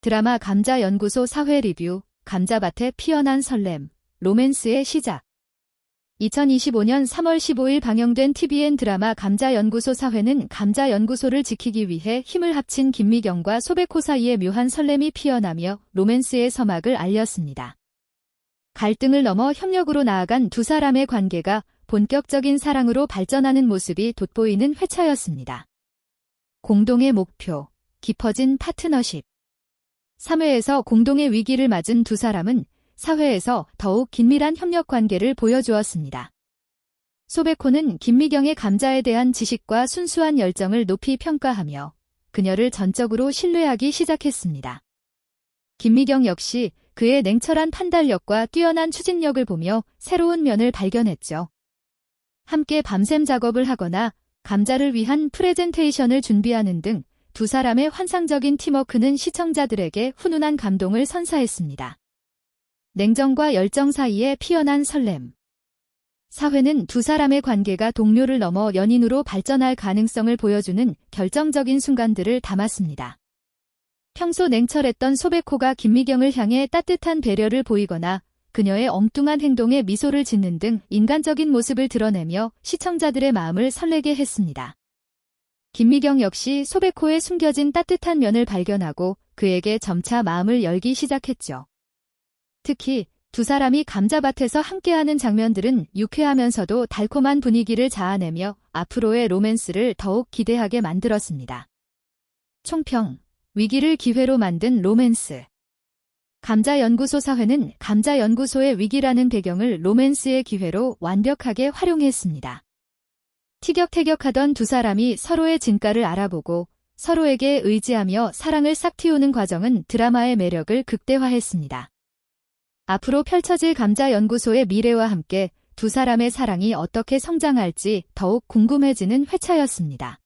드라마 감자연구소 사회 리뷰, 감자밭에 피어난 설렘, 로맨스의 시작. 2025년 3월 15일 방영된 TVN 드라마 감자연구소 사회는 감자연구소를 지키기 위해 힘을 합친 김미경과 소백호 사이에 묘한 설렘이 피어나며 로맨스의 서막을 알렸습니다. 갈등을 넘어 협력으로 나아간 두 사람의 관계가 본격적인 사랑으로 발전하는 모습이 돋보이는 회차였습니다. 공동의 목표, 깊어진 파트너십. 3회에서 공동의 위기를 맞은 두 사람은 사회에서 더욱 긴밀한 협력 관계를 보여주었습니다. 소베코는 김미경의 감자에 대한 지식과 순수한 열정을 높이 평가하며 그녀를 전적으로 신뢰하기 시작했습니다. 김미경 역시 그의 냉철한 판단력과 뛰어난 추진력을 보며 새로운 면을 발견했죠. 함께 밤샘 작업을 하거나 감자를 위한 프레젠테이션을 준비하는 등 두 사람의 환상적인 팀워크는 시청자들에게 훈훈한 감동을 선사했습니다. 냉정과 열정 사이에 피어난 설렘. 사회는 두 사람의 관계가 동료를 넘어 연인으로 발전할 가능성을 보여주는 결정적인 순간들을 담았습니다. 평소 냉철했던 소백호가 김미경을 향해 따뜻한 배려를 보이거나 그녀의 엉뚱한 행동에 미소를 짓는 등 인간적인 모습을 드러내며 시청자들의 마음을 설레게 했습니다. 김미경 역시 소백호의 숨겨진 따뜻한 면을 발견하고 그에게 점차 마음을 열기 시작했죠. 특히 두 사람이 감자밭에서 함께하는 장면들은 유쾌하면서도 달콤한 분위기를 자아내며 앞으로의 로맨스를 더욱 기대하게 만들었습니다. 총평 위기를 기회로 만든 로맨스 감자연구소 사회는 감자연구소의 위기라는 배경을 로맨스의 기회로 완벽하게 활용했습니다. 티격태격하던 두 사람이 서로의 진가를 알아보고 서로에게 의지하며 사랑을 싹 틔우는 과정은 드라마의 매력을 극대화했습니다. 앞으로 펼쳐질 감자연구소의 미래와 함께 두 사람의 사랑이 어떻게 성장할지 더욱 궁금해지는 회차였습니다.